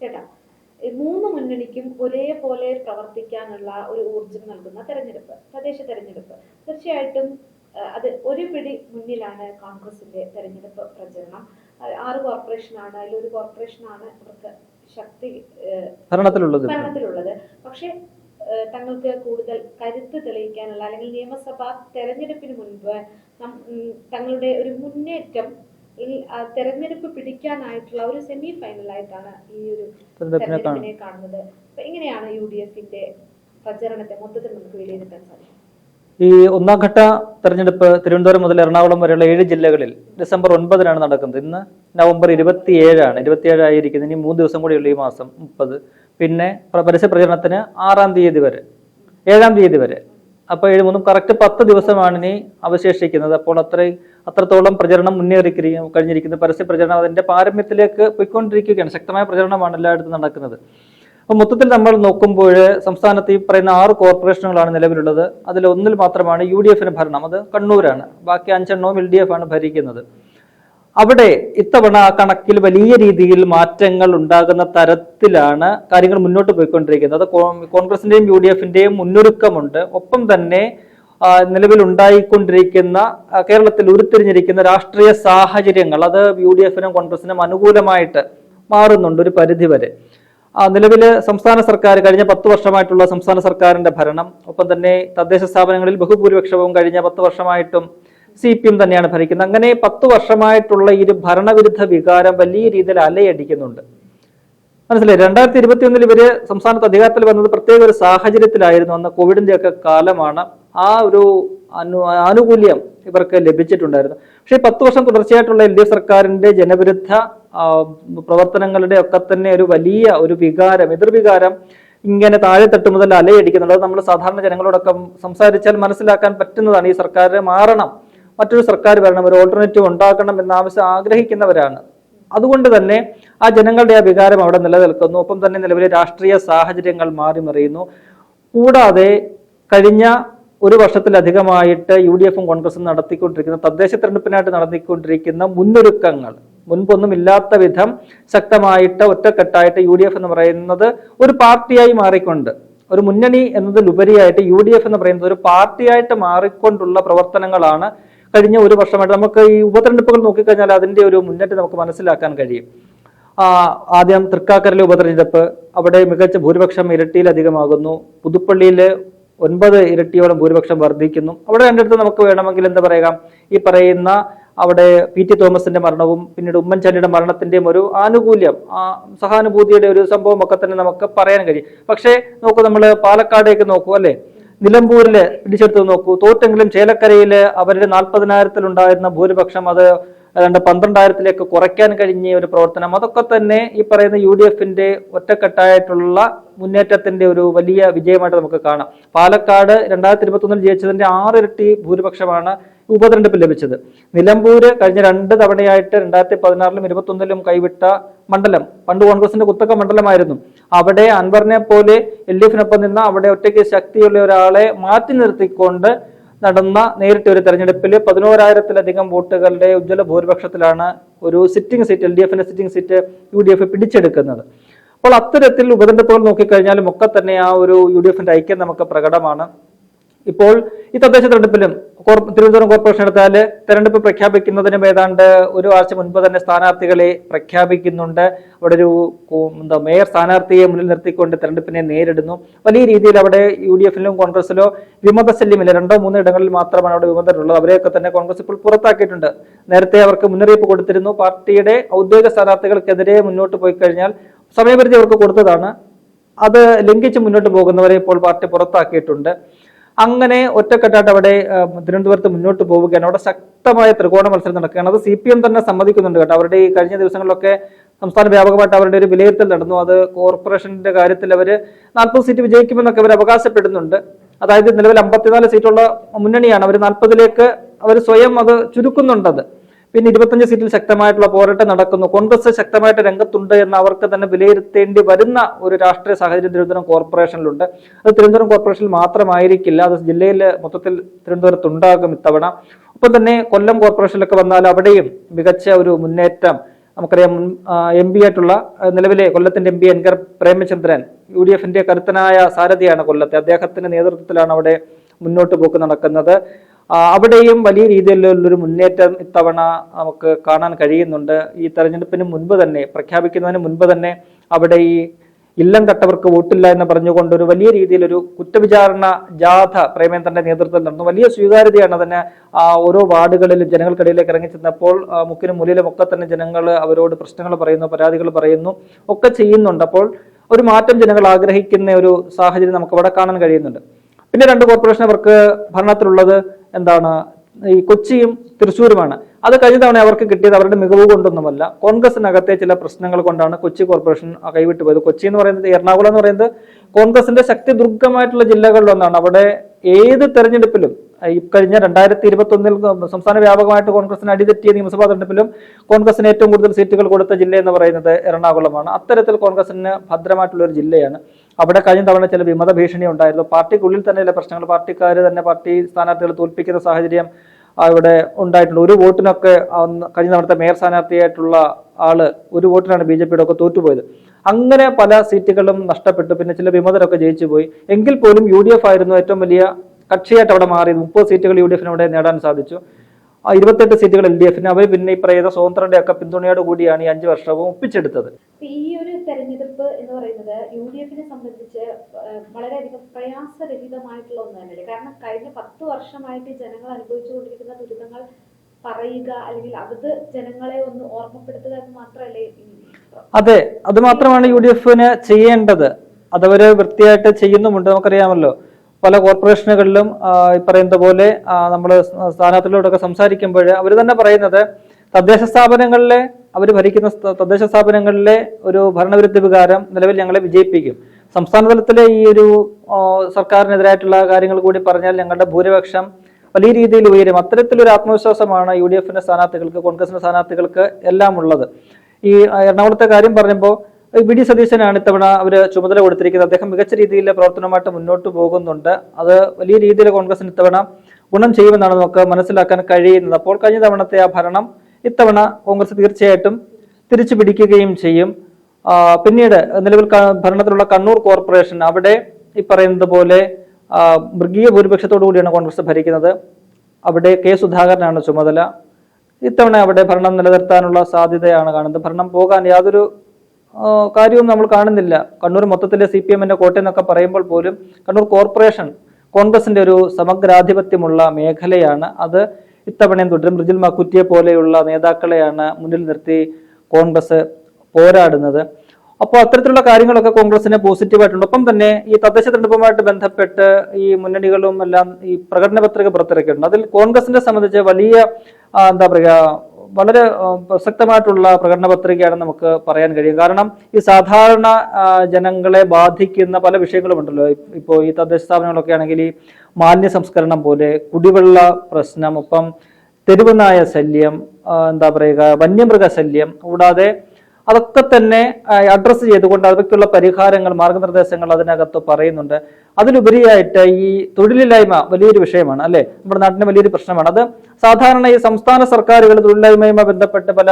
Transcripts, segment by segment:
ചേട്ടാ മൂന്ന് മുന്നണിക്കും ഒരേപോലെ പ്രവർത്തിക്കാനുള്ള ഒരു ഊർജം നൽകുന്ന തെരഞ്ഞെടുപ്പ് തദ്ദേശ തെരഞ്ഞെടുപ്പ്. തീർച്ചയായിട്ടും അത് ഒരു പിടി മുന്നിലാണ് കോൺഗ്രസിന്റെ തെരഞ്ഞെടുപ്പ് പ്രചരണം. ആറ് കോർപ്പറേഷനാണ് അതിലൊരു കോർപ്പറേഷനാണ് അവർക്ക് ശക്തി ഭരണത്തിലുള്ളത്. ഭരണത്തിലുള്ളത്. പക്ഷേ തങ്ങൾക്ക് കൂടുതൽ കരുത്ത് തെളിയിക്കാനുള്ള അല്ലെങ്കിൽ നിയമസഭാ തെരഞ്ഞെടുപ്പിന് മുൻപ് തങ്ങളുടെ ഒരു മുന്നേറ്റം തെരഞ്ഞെടുപ്പ് പിടിക്കാനായിട്ടുള്ള ഒരു സെമി ഫൈനലായിട്ടാണ് ഈ ഒരു തെരഞ്ഞെടുപ്പിനെ കാണുന്നത്. അപ്പൊ എങ്ങനെയാണ് യു ഡി എഫിന്റെ പ്രചരണത്തെ മൊത്തത്തിൽ നമുക്ക് വിലയിരുത്താൻ സാധിക്കും? ഈ ഒന്നാം ഘട്ട തെരഞ്ഞെടുപ്പ് തിരുവനന്തപുരം മുതൽ എറണാകുളം വരെയുള്ള ഏഴ് ജില്ലകളിൽ ഡിസംബർ ഒൻപതിനാണ് നടക്കുന്നത്. ഇന്ന് നവംബർ ഇരുപത്തിയേഴാണ്. ഇരുപത്തിയേഴ് ആയിരിക്കുന്നത്. ഇനി മൂന്ന് ദിവസം കൂടിയുള്ള ഈ മാസം മുപ്പത്. പിന്നെ പ്ര- പരസ്യ പ്രചരണത്തിന് ആറാം തീയതി വരെ ഏഴാം തീയതി വരെ അപ്പോൾ ഏഴ് മൂന്നും കറക്റ്റ് പത്ത് ദിവസമാണ് ഇനി അവശേഷിക്കുന്നത്. അപ്പോൾ അത്ര അത്രത്തോളം പ്രചരണം മുന്നേറി കഴിഞ്ഞിരിക്കുന്നത് പരസ്യ പ്രചരണം അതിന്റെ പാരമ്യത്തിലേക്ക് പോയിക്കൊണ്ടിരിക്കുകയാണ്. ശക്തമായ പ്രചരണമാണ് എല്ലായിടത്തും നടക്കുന്നത്. അപ്പോൾ മൊത്തത്തിൽ നമ്മൾ നോക്കുമ്പോൾ സംസ്ഥാനത്ത് ഈ പറയുന്ന ആറ് കോർപ്പറേഷനുകളാണ് നിലവിലുള്ളത്. അതിൽ ഒന്നിൽ മാത്രമാണ് യു ഡി എഫിന് ഭരണം. അത് കണ്ണൂരാണ്. ബാക്കി അഞ്ചെണ്ണവും എൽ ഡി എഫ് ആണ് ഭരിക്കുന്നത്. അവിടെ ഇത്തവണ കണക്കിൽ വലിയ രീതിയിൽ മാറ്റങ്ങൾ ഉണ്ടാകുന്ന തരത്തിലാണ് കാര്യങ്ങൾ മുന്നോട്ട് പോയിക്കൊണ്ടിരിക്കുന്നത്. കോൺഗ്രസിന്റെയും യു ഡി എഫിന്റെയും മുന്നൊരുക്കമുണ്ട്. ഒപ്പം തന്നെ നിലവിലുണ്ടായിക്കൊണ്ടിരിക്കുന്ന നിലവിൽ കേരളത്തിൽ ഉരുത്തിരിഞ്ഞിരിക്കുന്ന രാഷ്ട്രീയ സാഹചര്യങ്ങൾ അത് യു ഡി എഫിനും കോൺഗ്രസിനും അനുകൂലമായിട്ട് മാറുന്നുണ്ട് ഒരു പരിധി വരെ. ആ, നിലവിൽ സംസ്ഥാന സർക്കാർ കഴിഞ്ഞ പത്ത് വർഷമായിട്ടുള്ള സംസ്ഥാന സർക്കാരിന്റെ ഭരണം ഒപ്പം തന്നെ തദ്ദേശ സ്ഥാപനങ്ങളിൽ ബഹുഭൂരിപക്ഷവും കഴിഞ്ഞ പത്ത് വർഷമായിട്ടും സി പി എം തന്നെയാണ് ഭരിക്കുന്നത്. അങ്ങനെ പത്ത് വർഷമായിട്ടുള്ള ഈ ഒരു ഭരണവിരുദ്ധ വികാരം വലിയ രീതിയിൽ അലയടിക്കുന്നുണ്ട്. മനസ്സിലായി? രണ്ടായിരത്തി ഇരുപത്തി ഒന്നിൽ ഇവർ സംസ്ഥാനത്ത് അധികാരത്തിൽ വന്നത് പ്രത്യേക ഒരു സാഹചര്യത്തിലായിരുന്നു. അന്ന് കോവിഡിന്റെ ഒക്കെ കാലമാണ് ആ ഒരു അനു ആനുകൂല്യം ഇവർക്ക് ലഭിച്ചിട്ടുണ്ടായിരുന്നു. പക്ഷേ പത്ത് വർഷം തുടർച്ചയായിട്ടുള്ള എൽ ഡി എഫ് സർക്കാരിന്റെ ജനവിരുദ്ധ പ്രവർത്തനങ്ങളുടെ ഒക്കെ തന്നെ ഒരു വലിയ ഒരു വികാരം എതിർവികാരം ഇങ്ങനെ താഴെ തട്ട് മുതൽ അലയടിക്കുന്നുണ്ട്. അത് നമ്മൾ സാധാരണ ജനങ്ങളോടൊക്കെ സംസാരിച്ചാൽ മനസ്സിലാക്കാൻ പറ്റുന്നതാണ് ഈ സർക്കാർ മാറണം. മറ്റൊരു സർക്കാർ വരണം ഒരു ഓൾട്ടർനേറ്റീവ് ഉണ്ടാക്കണം എന്ന ആവശ്യം ആഗ്രഹിക്കുന്നവരാണ്. അതുകൊണ്ട് തന്നെ ആ ജനങ്ങളുടെ ആ വികാരം അവിടെ നിലനിൽക്കുന്നു. ഒപ്പം തന്നെ നിലവിലെ രാഷ്ട്രീയ സാഹചര്യങ്ങൾ മാറി മറിയുന്നു കൂടാതെ കഴിഞ്ഞ ഒരു വർഷത്തിലധികമായിട്ട് യു ഡി എഫും കോൺഗ്രസും നടത്തിക്കൊണ്ടിരിക്കുന്ന തദ്ദേശ തെരഞ്ഞെടുപ്പിനായിട്ട് നടത്തിക്കൊണ്ടിരിക്കുന്ന മുന്നൊരുക്കങ്ങൾ മുൻപൊന്നും ഇല്ലാത്ത വിധം ശക്തമായിട്ട് ഒറ്റക്കെട്ടായിട്ട് യു എന്ന് പറയുന്നത് ഒരു പാർട്ടിയായി മാറിക്കൊണ്ട് ഒരു മുന്നണി എന്നതിലുപരിയായിട്ട് യു ഡി എഫ് എന്ന് പറയുന്നത് ഒരു പാർട്ടിയായിട്ട് മാറിക്കൊണ്ടുള്ള പ്രവർത്തനങ്ങളാണ് കഴിഞ്ഞ ഒരു വർഷമായിട്ട് നമുക്ക് ഈ ഉപതെരഞ്ഞെടുപ്പുകൾ നോക്കിക്കഴിഞ്ഞാൽ അതിന്റെ ഒരു മുന്നേറ്റം നമുക്ക് മനസ്സിലാക്കാൻ കഴിയും. ആദ്യം തൃക്കാക്കരയിലെ ഉപതെരഞ്ഞെടുപ്പ് അവിടെ മികച്ച ഭൂരിപക്ഷം ഇരട്ടിയിലധികമാകുന്നു. പുതുപ്പള്ളിയിൽ ഒൻപത് ഇരട്ടിയോളം ഭൂരിപക്ഷം വർദ്ധിക്കുന്നു. അവിടെ രണ്ടിടത്ത് നമുക്ക് വേണമെങ്കിൽ എന്താ പറയുക ഈ പറയുന്ന അവിടെ പി ടി തോമസിന്റെ മരണവും പിന്നീട് ഉമ്മൻചാണ്ടിയുടെ മരണത്തിന്റെയും ഒരു ആനുകൂല്യം സഹാനുഭൂതിയുടെ ഒരു സംഭവം ഒക്കെ തന്നെ നമുക്ക് പറയാൻ കഴിയും. പക്ഷേ നോക്കൂ നമ്മൾ പാലക്കാടേക്ക് നോക്കൂ അല്ലെ? നിലമ്പൂരിൽ പിടിച്ചെടുത്ത് നോക്കൂ. തോറ്റെങ്കിലും ചേലക്കരയിൽ അവരുടെ നാൽപ്പതിനായിരത്തിൽ ഉണ്ടായിരുന്ന ഭൂരിപക്ഷം അത് ഏതാണ്ട് പന്ത്രണ്ടായിരത്തിലേക്ക് കുറയ്ക്കാൻ കഴിഞ്ഞ ഒരു പ്രവർത്തനം. അതൊക്കെ തന്നെ ഈ പറയുന്ന യു ഡി എഫിന്റെ ഒറ്റക്കെട്ടായിട്ടുള്ള മുന്നേറ്റത്തിന്റെ ഒരു വലിയ വിജയമായിട്ട് നമുക്ക് കാണാം. പാലക്കാട് രണ്ടായിരത്തി ഇരുപത്തി ഒന്നിൽ ജയിച്ചതിന്റെ ആറിരട്ടി ഭൂരിപക്ഷമാണ് ഉപതെരഞ്ഞെടുപ്പിൽ ലഭിച്ചത്. നിലമ്പൂര് കഴിഞ്ഞ രണ്ട് തവണയായിട്ട് രണ്ടായിരത്തി പതിനാറിലും ഇരുപത്തി ഒന്നിലും കൈവിട്ട മണ്ഡലം പണ്ട് കോൺഗ്രസിന്റെ കുത്തക്ക മണ്ഡലമായിരുന്നു. അവിടെ അൻവറിനെ പോലെ എൽ ഡി എഫിനൊപ്പം നിന്ന് അവിടെ ഒറ്റയ്ക്ക് ശക്തിയുള്ള ഒരാളെ മാറ്റി നിർത്തിക്കൊണ്ട് നടന്ന നേരിട്ട് ഒരു തെരഞ്ഞെടുപ്പിൽ പതിനോരായിരത്തിലധികം വോട്ടുകളുടെ ഉജ്ജ്വല ഭൂരിപക്ഷത്തിലാണ് ഒരു സിറ്റിംഗ് സീറ്റ് എൽ ഡി എഫിന്റെ sitting seat U D F പിടിച്ചെടുക്കുന്നത്. അപ്പോൾ അത്തരത്തിൽ ഉപതെരഞ്ഞെടുപ്പുകൾ നോക്കിക്കഴിഞ്ഞാലും ഒക്കെ തന്നെ ആ ഒരു യു ഡി എഫിന്റെ ഐക്യം നമുക്ക് പ്രകടമാണ്. ഇപ്പോൾ ഈ തദ്ദേശ തെരഞ്ഞെടുപ്പിലും തിരുവനന്തപുരം കോർപ്പറേഷൻ എടുത്താൽ തെരഞ്ഞെടുപ്പ് പ്രഖ്യാപിക്കുന്നതിനും ഏതാണ്ട് ഒരു ആഴ്ച മുൻപ് തന്നെ സ്ഥാനാർത്ഥികളെ പ്രഖ്യാപിക്കുന്നുണ്ട്. അവിടെ ഒരു എന്താ മേയർ സ്ഥാനാർത്ഥിയെ മുന്നിൽ നിർത്തിക്കൊണ്ട് തെരഞ്ഞെടുപ്പിനെ നേരിടുന്നു. വലിയ രീതിയിൽ അവിടെ യു ഡി എഫിലും കോൺഗ്രസിലോ വിമതശല്യമില്ല രണ്ടോ മൂന്നോ ഇടങ്ങളിൽ മാത്രമാണ് അവിടെ വിമതരുള്ളത്. അവരെയൊക്കെ തന്നെ കോൺഗ്രസ് ഇപ്പോൾ പുറത്താക്കിയിട്ടുണ്ട്. നേരത്തെ അവർക്ക് മുന്നറിയിപ്പ് കൊടുത്തിരുന്നു. പാർട്ടിയുടെ ഔദ്യോഗിക സ്ഥാനാർത്ഥികൾക്കെതിരെ മുന്നോട്ട് പോയി കഴിഞ്ഞാൽ സമയപരിധി അവർക്ക് കൊടുത്തതാണ്. അത് ലംഘിച്ച് മുന്നോട്ട് പോകുന്നവരെ ഇപ്പോൾ പാർട്ടി പുറത്താക്കിയിട്ടുണ്ട്. അങ്ങനെ ഒറ്റക്കെട്ടായിട്ട് അവിടെ തിരുവനന്തപുരത്ത് മുന്നോട്ട് പോവുകയാണ്. അവിടെ ശക്തമായ ത്രികോണ മത്സരം നടക്കുകയാണ്. അത് സി പി എം തന്നെ സമ്മതിക്കുന്നുണ്ട് കേട്ടോ. അവരുടെ ഈ കഴിഞ്ഞ ദിവസങ്ങളിലൊക്കെ സംസ്ഥാന വ്യാപകമായിട്ട് അവരുടെ ഒരു വിലയിരുത്തൽ നടന്നു. അത് കോർപ്പറേഷന്റെ കാര്യത്തിൽ അവർ നാൽപ്പത് സീറ്റ് വിജയിക്കുമെന്നൊക്കെ അവർ അവകാശപ്പെടുന്നുണ്ട്. അതായത് നിലവിൽ അമ്പത്തിനാല് സീറ്റുള്ള മുന്നണിയാണ്. അവർ നാൽപ്പതിലേക്ക് അവർ സ്വയം അത് ചുരുക്കുന്നുണ്ടത്. പിന്നെ ഇരുപത്തഞ്ച് സീറ്റിൽ ശക്തമായിട്ടുള്ള പോരാട്ടം നടക്കുന്നു. കോൺഗ്രസ് ശക്തമായിട്ട് രംഗത്തുണ്ട് എന്ന് അവർക്ക് തന്നെ വിലയിരുത്തേണ്ടി വരുന്ന ഒരു രാഷ്ട്രീയ സാഹചര്യം തിരുവനന്തപുരം കോർപ്പറേഷനിലുണ്ട്. അത് തിരുവനന്തപുരം കോർപ്പറേഷനിൽ മാത്രമായിരിക്കില്ല. അത് ജില്ലയിൽ മൊത്തത്തിൽ തിരുവനന്തപുരത്ത് ഉണ്ടാകും ഇത്തവണ. ഒപ്പം തന്നെ കൊല്ലം കോർപ്പറേഷനിലൊക്കെ വന്നാൽ അവിടെയും മികച്ച ഒരു മുന്നേറ്റം നമുക്കറിയാം. എം പി ആയിട്ടുള്ള നിലവിലെ കൊല്ലത്തിന്റെ M P N Premachandran U D എഫിന്റെ കരുത്തനായ സാരഥിയാണ് കൊല്ലത്തെ. അദ്ദേഹത്തിന്റെ നേതൃത്വത്തിലാണ് അവിടെ മുന്നോട്ട് പോക്ക് നടക്കുന്നത്. അവിടെയും വലിയ രീതിയിലുള്ളൊരു മുന്നേറ്റം ഇത്തവണ നമുക്ക് കാണാൻ കഴിയുന്നുണ്ട്. ഈ തെരഞ്ഞെടുപ്പിന് മുൻപ് തന്നെ പ്രഖ്യാപിക്കുന്നതിന് മുൻപ് തന്നെ അവിടെ ഈ ഇല്ലം കട്ടവർക്ക് വോട്ടില്ല എന്ന് പറഞ്ഞുകൊണ്ട് ഒരു വലിയ രീതിയിലൊരു കുറ്റവിചാരണ ജാഥ പ്രേമേന്ദ്രന്റെ നേതൃത്വത്തിൽ നടന്നു. വലിയ സ്വീകാര്യതയാണ് അതിന് ആ ഓരോ വാർഡുകളിലും ജനങ്ങൾക്കിടയിലേക്ക് ഇറങ്ങി ചെന്നപ്പോൾ മുക്കിനും മുലിലും ഒക്കെ തന്നെ ജനങ്ങൾ അവരോട് പ്രശ്നങ്ങൾ പറയുന്നു പരാതികൾ പറയുന്നു ഒക്കെ ചെയ്യുന്നുണ്ട്. അപ്പോൾ ഒരു മാറ്റം ജനങ്ങൾ ആഗ്രഹിക്കുന്ന ഒരു സാഹചര്യം നമുക്ക് അവിടെ കാണാൻ കഴിയുന്നുണ്ട്. പിന്നെ രണ്ട് കോർപ്പറേഷൻ അവർക്ക് ഭരണത്തിലുള്ളത് എന്താണ്? ഈ കൊച്ചിയും തൃശ്ശൂരുമാണ്. അത് കഴിഞ്ഞ തവണ അവർക്ക് കിട്ടിയത് അവരുടെ മികവ് കൊണ്ടൊന്നുമല്ല. കോൺഗ്രസിനകത്തെ ചില പ്രശ്നങ്ങൾ കൊണ്ടാണ് കൊച്ചി കോർപ്പറേഷൻ കൈവിട്ടു പോയത്. കൊച്ചി എന്ന് പറയുന്നത് എറണാകുളം എന്ന് പറയുന്നത് കോൺഗ്രസിന്റെ ശക്തി ദുർഗമായിട്ടുള്ള ജില്ലകളിലൊന്നാണ് അവിടെ ഏത് തെരഞ്ഞെടുപ്പിലും ഈ കഴിഞ്ഞ രണ്ടായിരത്തി ഇരുപത്തി ഒന്നിൽ സംസ്ഥാന വ്യാപകമായിട്ട് കോൺഗ്രസിന് അടിതെറ്റിയ നിയമസഭാ തെരഞ്ഞെടുപ്പിലും കോൺഗ്രസിന് ഏറ്റവും കൂടുതൽ സീറ്റുകൾ കൊടുത്ത ജില്ല എന്ന് പറയുന്നത് എറണാകുളമാണ്. അത്തരത്തിൽ കോൺഗ്രസിന് ഭദ്രമായിട്ടുള്ള ഒരു ജില്ലയാണ്. അവിടെ കഴിഞ്ഞ തവണ ചില വിമത ഭീഷണി ഉണ്ടായിരുന്നു. പാർട്ടിക്കുള്ളിൽ തന്നെ ചില പ്രശ്നങ്ങൾ പാർട്ടിക്കാർ തന്നെ പാർട്ടി സ്ഥാനാർത്ഥികൾ തോൽപ്പിക്കുന്ന സാഹചര്യം അവിടെ ഉണ്ടായിട്ടുണ്ട്. ഒരു വോട്ടിനൊക്കെ കഴിഞ്ഞ തവണത്തെ മേയർ സ്ഥാനാർത്ഥിയായിട്ടുള്ള ആൾ ഒരു വോട്ടിനാണ് ബി ജെ പിയുടെ ഒക്കെ തോറ്റുപോയത്. അങ്ങനെ പല സീറ്റുകളും നഷ്ടപ്പെട്ടു. പിന്നെ ചില വിമതരൊക്കെ ജയിച്ചു പോയി. എങ്കിൽ പോലും യു ഡി എഫ് ആയിരുന്നു ഏറ്റവും വലിയ കക്ഷിയായിട്ട് അവിടെ മാറിയത്. മുപ്പത് സീറ്റുകൾ യു ഡി എഫിന് അവിടെ നേടാൻ സാധിച്ചു. ഇരുപത്തെട്ട് സീറ്റുകൾ എൽ ഡി എഫിന്. അവർ പിന്നെ ഈ പറയുന്ന സ്വതന്ത്രന്റെ ഒക്കെ പിന്തുണയോട് കൂടിയാണ് ഈ അഞ്ച് വർഷവും ഒപ്പിച്ചെടുത്തത്. ഈ ഒരു തെരഞ്ഞെടുപ്പ് എന്ന് പറയുന്നത് യു ഡി എഫിനെ സംബന്ധിച്ച് വളരെയധികം പ്രയാസരഹിതമായിട്ടുള്ള ഒന്ന് തന്നെയല്ലേ കാരണം കഴിഞ്ഞ പത്ത് വർഷമായിട്ട് ജനങ്ങൾ അനുഭവിച്ചുകൊണ്ടിരിക്കുന്ന ദുരിതങ്ങൾ പറയുക അല്ലെങ്കിൽ അത് ജനങ്ങളെ ഒന്ന് ഓർമ്മപ്പെടുത്തുക എന്ന് മാത്രമല്ലേ അതെ അത് മാത്രമാണ് യു ഡി എഫിന് ചെയ്യേണ്ടത്. അതവര് വൃത്തിയായിട്ട് ചെയ്യുന്നുമുണ്ട് നമുക്കറിയാമല്ലോ. പല കോർപ്പറേഷനുകളിലും ഈ പറയുന്ന പോലെ നമ്മൾ സ്ഥാനാർത്ഥികളോടൊക്കെ സംസാരിക്കുമ്പോൾ അവർ തന്നെ പറയുന്നത് തദ്ദേശ സ്ഥാപനങ്ങളിലെ അവർ ഭരിക്കുന്ന തദ്ദേശ സ്ഥാപനങ്ങളിലെ ഒരു ഭരണവിരുദ്ധ വികാരം നിലവിൽ ഞങ്ങളെ വിജയിപ്പിക്കും. സംസ്ഥാന തലത്തിലെ ഈ ഒരു സർക്കാരിനെതിരായിട്ടുള്ള കാര്യങ്ങൾ കൂടി പറഞ്ഞാൽ ഞങ്ങളുടെ ഭൂരിപക്ഷം വലിയ രീതിയിൽ ഉയരും. അത്തരത്തിലൊരു ആത്മവിശ്വാസമാണ് യു ഡി എഫിന്റെ സ്ഥാനാർത്ഥികൾക്ക് കോൺഗ്രസിന്റെ സ്ഥാനാർത്ഥികൾക്ക് എല്ലാം ഉള്ളത് ഈ എറണാകുളത്തെ കാര്യം പറഞ്ഞപ്പോൾ വി ഡി സതീശനാണ് ഇത്തവണ അവർ ചുമതല കൊടുത്തിരിക്കുന്നത്. അദ്ദേഹം മികച്ച രീതിയിൽ പ്രവർത്തനമായിട്ട് മുന്നോട്ട് പോകുന്നുണ്ട്. അത് വലിയ രീതിയിൽ കോൺഗ്രസിന് ഇത്തവണ ഗുണം ചെയ്യുമെന്നാണ് നമുക്ക് മനസ്സിലാക്കാൻ കഴിയുന്നത്. അപ്പോൾ കഴിഞ്ഞ തവണത്തെ ആ ഭരണം ഇത്തവണ കോൺഗ്രസ് തീർച്ചയായിട്ടും തിരിച്ചു പിടിക്കുകയും ചെയ്യും. പിന്നീട് നിലവിൽ ഭരണത്തിലുള്ള കണ്ണൂർ കോർപ്പറേഷൻ അവിടെ ഈ പറയുന്നത് പോലെ മൃഗീയ ഭൂരിപക്ഷത്തോടു കൂടിയാണ് കോൺഗ്രസ് ഭരിക്കുന്നത്. അവിടെ കെ സുധാകരനാണ് ചുമതല. ഇത്തവണ അവിടെ ഭരണം നിലനിർത്താനുള്ള സാധ്യതയാണ് കാണുന്നത്. ഭരണം പോകാൻ യാതൊരു കാര്യവും നമ്മൾ കാണുന്നില്ല. കണ്ണൂർ മൊത്തത്തിലെ സി പി എമ്മിന്റെ കോട്ടയം എന്നൊക്കെ പറയുമ്പോൾ പോലും കണ്ണൂർ കോർപ്പറേഷൻ കോൺഗ്രസിന്റെ ഒരു സമഗ്രാധിപത്യമുള്ള മേഖലയാണ് അത്. ഇത്തവണയും തുടരും. റിജിൽ മക്കുറ്റിയെ പോലെയുള്ള നേതാക്കളെയാണ് മുന്നിൽ നിർത്തി കോൺഗ്രസ് പോരാടുന്നത്. അപ്പോൾ അത്തരത്തിലുള്ള കാര്യങ്ങളൊക്കെ കോൺഗ്രസിന് പോസിറ്റീവായിട്ടുണ്ട്. ഒപ്പം തന്നെ ഈ തദ്ദേശ തെരഞ്ഞെടുപ്പുമായിട്ട് ബന്ധപ്പെട്ട് ഈ മുന്നണികളും എല്ലാം ഈ പ്രകടന പത്രിക പുറത്തിറക്കിയിട്ടുണ്ട്. അതിൽ കോൺഗ്രസിനെ സംബന്ധിച്ച് വലിയ എന്താ പറയുക വളരെ പ്രസക്തമായിട്ടുള്ള പ്രകടന പത്രികയാണ് നമുക്ക് പറയാൻ കഴിയും. കാരണം ഈ സാധാരണ ജനങ്ങളെ ബാധിക്കുന്ന പല വിഷയങ്ങളും ഉണ്ടല്ലോ ഇപ്പോൾ ഈ തദ്ദേശ സ്ഥാപനങ്ങളൊക്കെ ആണെങ്കിൽ ഈ മാലിന്യ സംസ്കരണം പോലെ കുടിവെള്ള പ്രശ്നം ഒപ്പം തെരുവുനായ ശല്യം എന്താ പറയുക വന്യമൃഗ ശല്യം കൂടാതെ അതൊക്കെ തന്നെ അഡ്രസ്സ് ചെയ്തുകൊണ്ട് അവയ്ക്കുള്ള പരിഹാരങ്ങൾ മാർഗനിർദ്ദേശങ്ങൾ അതിനകത്ത് പറയുന്നുണ്ട്. അതിലുപരിയായിട്ട് ഈ തൊഴിലില്ലായ്മ വലിയൊരു വിഷയമാണ് അല്ലെ? നമ്മുടെ നാട്ടിന് വലിയൊരു പ്രശ്നമാണ്. അത് സാധാരണ ഈ സംസ്ഥാന സർക്കാരുകൾ തൊഴിലില്ലായ്മയുമായി ബന്ധപ്പെട്ട് പല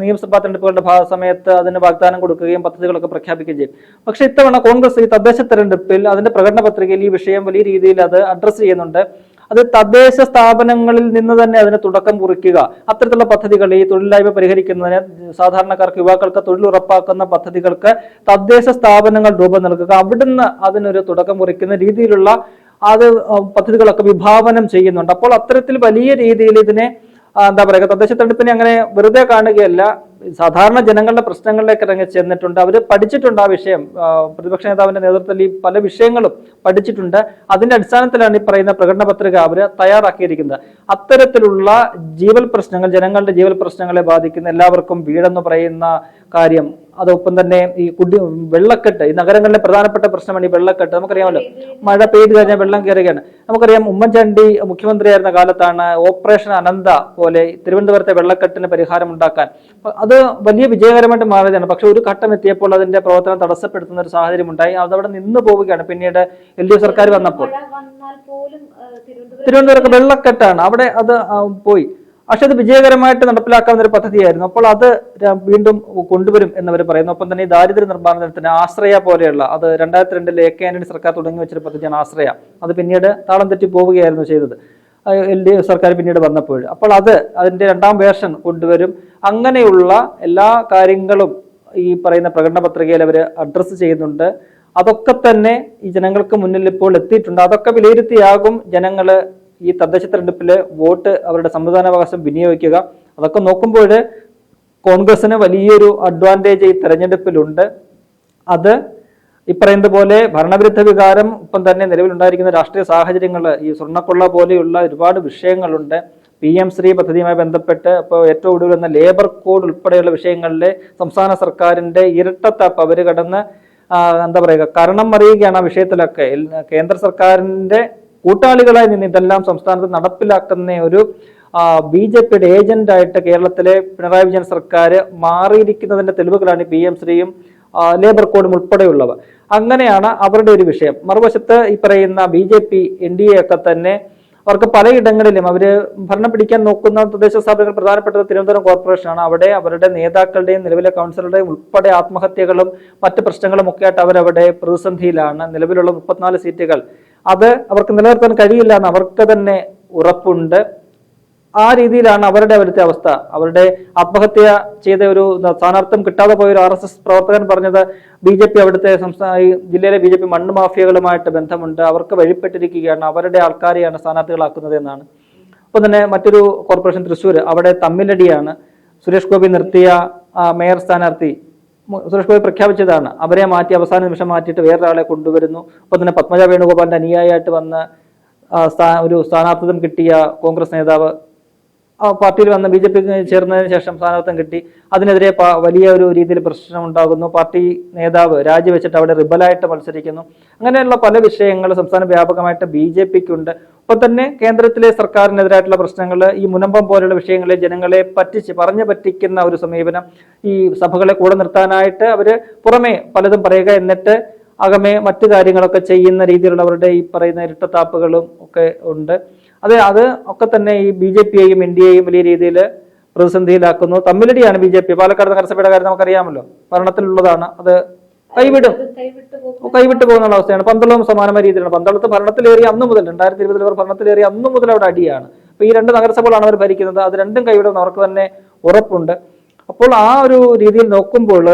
നിയമസഭാ തെരഞ്ഞെടുപ്പുകളുടെ ഭാഗ സമയത്ത് അതിന് വാഗ്ദാനം കൊടുക്കുകയും പദ്ധതികളൊക്കെ പ്രഖ്യാപിക്കുകയും ചെയ്യും. പക്ഷെ ഇത്തവണ കോൺഗ്രസ് ഈ തദ്ദേശ തെരഞ്ഞെടുപ്പിൽ അതിന്റെ പ്രകടന പത്രികയിൽ ഈ വിഷയം വലിയ രീതിയിൽ അത് അഡ്രസ്സ് ചെയ്യുന്നുണ്ട്. അത് തദ്ദേശ സ്ഥാപനങ്ങളിൽ നിന്ന് തന്നെ അതിന് തുടക്കം കുറിക്കുക. അത്തരത്തിലുള്ള പദ്ധതികൾ ഈ തൊഴിലില്ലായ്മ പരിഹരിക്കുന്നതിന് സാധാരണക്കാർക്ക് യുവാക്കൾക്ക് തൊഴിലുറപ്പാക്കുന്ന പദ്ധതികൾക്ക് തദ്ദേശ സ്ഥാപനങ്ങൾ രൂപം നൽകുക. അവിടുന്ന് അതിനൊരു തുടക്കം കുറിക്കുന്ന രീതിയിലുള്ള അത് പദ്ധതികളൊക്കെ വിഭാവനം ചെയ്യുന്നുണ്ട്. അപ്പോൾ അത്തരത്തിൽ വലിയ രീതിയിൽ ഇതിനെ എന്താ പറയുക തദ്ദേശ തെരഞ്ഞെടുപ്പിനെ അങ്ങനെ വെറുതെ കാണുകയല്ല. സാധാരണ ജനങ്ങളുടെ പ്രശ്നങ്ങളിലേക്ക് ഇറങ്ങി ചെന്നിട്ടുണ്ട് അവർ പഠിച്ചിട്ടുണ്ട് ആ വിഷയം. പ്രതിപക്ഷ നേതാവിന്റെ നേതൃത്വത്തിൽ ഈ പല വിഷയങ്ങളും പഠിച്ചിട്ടുണ്ട്. അതിന്റെ അടിസ്ഥാനത്തിലാണ് ഈ പറയുന്ന പ്രകടന പത്രിക അവർ തയ്യാറാക്കിയിരിക്കുന്നത്. അത്തരത്തിലുള്ള ജീവൽ പ്രശ്നങ്ങൾ ജനങ്ങളുടെ ജീവൽ പ്രശ്നങ്ങളെ ബാധിക്കുന്ന എല്ലാവർക്കും വീടെന്ന് പറയുന്ന കാര്യം അതൊപ്പം തന്നെ ഈ കുടി വെള്ളക്കെട്ട് ഈ നഗരങ്ങളിലെ പ്രധാനപ്പെട്ട പ്രശ്നമാണ് ഈ വെള്ളക്കെട്ട്. നമുക്കറിയാമല്ലോ മഴ പെയ്തു കഴിഞ്ഞാൽ വെള്ളം കയറുകയാണ്. നമുക്കറിയാം ഉമ്മൻചാണ്ടി മുഖ്യമന്ത്രിയായിരുന്ന കാലത്താണ് ഓപ്പറേഷൻ അനന്ത പോലെ തിരുവനന്തപുരത്തെ വെള്ളക്കെട്ടിന് പരിഹാരം ഉണ്ടാക്കാൻ. അത് വലിയ വിജയകരമായിട്ട് മാറിയതാണ്. പക്ഷെ ഒരു ഘട്ടം എത്തിയപ്പോൾ അതിന്റെ പ്രവർത്തനം തടസ്സപ്പെടുത്തുന്ന ഒരു സാഹചര്യം ഉണ്ടായി. അതവിടെ നിന്ന് പോവുകയാണ്. പിന്നീട് എൽ ഡി എഫ് സർക്കാർ വന്നപ്പോൾ. തിരുവനന്തപുരത്ത് വെള്ളക്കെട്ടാണ്. അവിടെ അത് പോയി. പക്ഷെ അത് വിജയകരമായിട്ട് നടപ്പിലാക്കാവുന്ന ഒരു പദ്ധതിയായിരുന്നു. അപ്പോൾ അത് വീണ്ടും കൊണ്ടുവരും എന്നവർ പറയുന്നു. ഒപ്പം തന്നെ ഈ ദാരിദ്ര്യ നിർമ്മാർജനത്തിന് ആശ്രയ പോലെയുള്ള അത് രണ്ടായിരത്തി രണ്ടിൽ എ കെ ആന്റണി സർക്കാർ തുടങ്ങി വെച്ചൊരു പദ്ധതിയാണ് ആശ്രയ. അത് പിന്നീട് താളം തെറ്റി പോവുകയായിരുന്നു ചെയ്തത്. എൽ ഡി എഫ് സർക്കാർ പിന്നീട് വന്നപ്പോൾ. അപ്പോൾ അത് അതിന്റെ രണ്ടാം വേർഷൻ കൊണ്ടുവരും. അങ്ങനെയുള്ള എല്ലാ കാര്യങ്ങളും ഈ പറയുന്ന പ്രകടന പത്രികയിൽ അവർ അഡ്രസ്സ് ചെയ്യുന്നുണ്ട്. അതൊക്കെ തന്നെ ഈ ജനങ്ങൾക്ക് മുന്നിൽ ഇപ്പോൾ എത്തിയിട്ടുണ്ട്. അതൊക്കെ വിലയിരുത്തിയാകും ജനങ്ങൾ ഈ തദ്ദേശ തെരഞ്ഞെടുപ്പിലെ വോട്ട് അവരുടെ സമ്മതിദാനാവകാശം വിനിയോഗിക്കുക. അതൊക്കെ നോക്കുമ്പോൾ കോൺഗ്രസിന് വലിയൊരു അഡ്വാന്റേജ് ഈ തെരഞ്ഞെടുപ്പിലുണ്ട്. അത് ഈ പറയുന്ന പോലെ ഭരണവിരുദ്ധ വികാരം ഇപ്പം തന്നെ നിലവിലുണ്ടായിരിക്കുന്ന രാഷ്ട്രീയ സാഹചര്യങ്ങൾ ഈ സ്വർണക്കൊള്ള പോലെയുള്ള ഒരുപാട് വിഷയങ്ങളുണ്ട്. പി എം ശ്രീ പദ്ധതിയുമായി ബന്ധപ്പെട്ട് ഇപ്പോൾ ഏറ്റവും ഒടുവിൽ വന്ന ലേബർ കോഡ് ഉൾപ്പെടെയുള്ള വിഷയങ്ങളിൽ സംസ്ഥാന സർക്കാരിന്റെ ഇരട്ടത്താപ്പ് അവർ കടന്ന് എന്താ പറയുക കരണം അറിയുകയാണ് ആ വിഷയത്തിലൊക്കെ. കേന്ദ്ര സർക്കാരിന്റെ കൂട്ടാളികളായി നിന്ന് ഇതെല്ലാം സംസ്ഥാനത്ത് നടപ്പിലാക്കുന്ന ഒരു ബി ജെ പിയുടെ ഏജന്റ് ആയിട്ട് കേരളത്തിലെ പിണറായി വിജയൻ സർക്കാർ മാറിയിരിക്കുന്നതിന്റെ തെളിവുകളാണ് പി എം ശ്രീയും ലേബർ കോഡും ഉൾപ്പെടെയുള്ളവ. അങ്ങനെയാണ് അവരുടെ ഒരു വിഷയം. മറുവശത്ത് ഈ പറയുന്ന B J P N D A ഒക്കെ തന്നെ അവർക്ക് പലയിടങ്ങളിലും അവർ ഭരണം പിടിക്കാൻ നോക്കുന്ന തദ്ദേശ സ്ഥാപനങ്ങൾ പ്രധാനപ്പെട്ടത് തിരുവനന്തപുരം കോർപ്പറേഷനാണ്. അവിടെ അവരുടെ നേതാക്കളുടെയും നിലവിലെ കൗൺസിലറുടെയും ഉൾപ്പെടെ ആത്മഹത്യകളും മറ്റ് പ്രശ്നങ്ങളും ഒക്കെ ആയിട്ട് അവരവിടെ പ്രതിസന്ധിയിലാണ്. നിലവിലുള്ള മുപ്പത്തിനാല് സീറ്റുകൾ അത് അവർക്ക് നിലനിർത്താൻ കഴിയില്ല എന്ന് അവർക്ക് തന്നെ ഉറപ്പുണ്ട്. ആ രീതിയിലാണ് അവരുടെ അവിടുത്തെ അവസ്ഥ. അവരുടെ ആത്മഹത്യ ചെയ്ത ഒരു സ്ഥാനാർത്ഥം കിട്ടാതെ പോയ ഒരു ആർ എസ് എസ് പ്രവർത്തകൻ പറഞ്ഞത് ബി ജെ പി അവിടുത്തെ സംസ്ഥാന ജില്ലയിലെ ബി ജെ പി മണ്ണ് മാഫിയകളുമായിട്ട് ബന്ധമുണ്ട്. അവർക്ക് വഴിപ്പെട്ടിരിക്കുകയാണ്. അവരുടെ ആൾക്കാരെയാണ് സ്ഥാനാർത്ഥികളാക്കുന്നത് എന്നാണ്. ഒപ്പം തന്നെ മറ്റൊരു കോർപ്പറേഷൻ തൃശ്ശൂർ അവിടെ തമ്മിലടിയാണ്. സുരേഷ് ഗോപി നിർത്തിയ മേയർ സ്ഥാനാർത്ഥി സുരേഷ് ഗോപി പ്രഖ്യാപിച്ചതാണ്. അവരെ മാറ്റി അവസാന നിമിഷം മാറ്റിയിട്ട് വേറൊരാളെ കൊണ്ടുവരുന്നു. അപ്പൊ തന്നെ പത്മജ വേണുഗോപാലിന്റെ അനുയായിയായിട്ട് വന്ന ഒരു സ്ഥാനാർത്ഥിത്വം കിട്ടിയ കോൺഗ്രസ് നേതാവ് പാർട്ടിയിൽ വന്ന ബി ജെ പി ചേർന്നതിന് ശേഷം സ്ഥാനാർത്ഥം കിട്ടി. അതിനെതിരെ വലിയ ഒരു രീതിയിൽ പ്രശ്നം ഉണ്ടാകുന്നു. പാർട്ടി നേതാവ് രാജിവെച്ചിട്ട് അവിടെ റിബലായിട്ട് മത്സരിക്കുന്നു. അങ്ങനെയുള്ള പല വിഷയങ്ങൾ സംസ്ഥാന വ്യാപകമായിട്ട് ബി ജെ പിക്കുണ്ട്. ഒപ്പം തന്നെ കേന്ദ്രത്തിലെ സർക്കാരിനെതിരായിട്ടുള്ള പ്രശ്നങ്ങൾ ഈ മുനമ്പം പോലുള്ള വിഷയങ്ങളെ ജനങ്ങളെ പറ്റിച്ച് പറഞ്ഞു പറ്റിക്കുന്ന ഒരു സമീപനം ഈ സഭകളെ കൂടെ നിർത്താനായിട്ട് അവർ പുറമേ പലതും പറയുക എന്നിട്ട് അകമേ മറ്റു കാര്യങ്ങളൊക്കെ ചെയ്യുന്ന രീതിയിലുള്ളവരുടെ ഈ പറയുന്ന ഇരട്ടത്താപ്പുകളും ഒക്കെ ഉണ്ട്. അത് അത് ഒക്കെ തന്നെ ഈ ബി ജെ പിയെയും എൻ ഡി എയും വലിയ രീതിയിൽ പ്രതിസന്ധിയിലാക്കുന്നു. തമ്മിലടിയാണ് ബി ജെ പി. പാലക്കാട് നഗരസഭയുടെ കാര്യം നമുക്കറിയാമല്ലോ. ഭരണത്തിലുള്ളതാണ്. അത് കൈവിടും. കൈവിട്ട് പോകുന്ന അവസ്ഥയാണ്. പന്തളവും സമാനമായ രീതിയിലാണ്. പന്തളത്ത് ഭരണത്തിലേറി അന്ന് മുതൽ രണ്ടായിരത്തി ഇരുപതിൽ അവർ ഭരണത്തിലേറി അന്ന് മുതൽ അവിടെ അടിയാണ്. അപ്പൊ ഈ രണ്ട് നഗരസഭകളാണ് അവർ ഭരിക്കുന്നത്. അത് രണ്ടും കൈവിടുമെന്ന് അവർക്ക് തന്നെ ഉറപ്പുണ്ട്. അപ്പോൾ ആ ഒരു രീതിയിൽ നോക്കുമ്പോൾ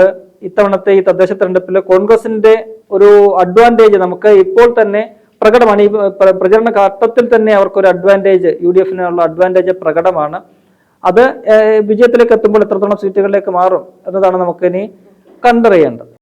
ഇത്തവണത്തെ ഈ തദ്ദേശ തെരഞ്ഞെടുപ്പിൽ കോൺഗ്രസിന്റെ ഒരു അഡ്വാന്റേജ് നമുക്ക് ഇപ്പോൾ തന്നെ പ്രകടമാണ്. ഈ പ്ര- പ്രചരണ ഘട്ടത്തിൽ തന്നെ അവർക്ക് ഒരു അഡ്വാന്റേജ് യു ഡി എഫിനുള്ള അഡ്വാന്റേജ് പ്രകടമാണ്. അത് വിജയത്തിലേക്ക് എത്തുമ്പോൾ എത്രത്തോളം സീറ്റുകളിലേക്ക് മാറും എന്നതാണ് നമുക്കിനി കണ്ടറിയേണ്ടത്.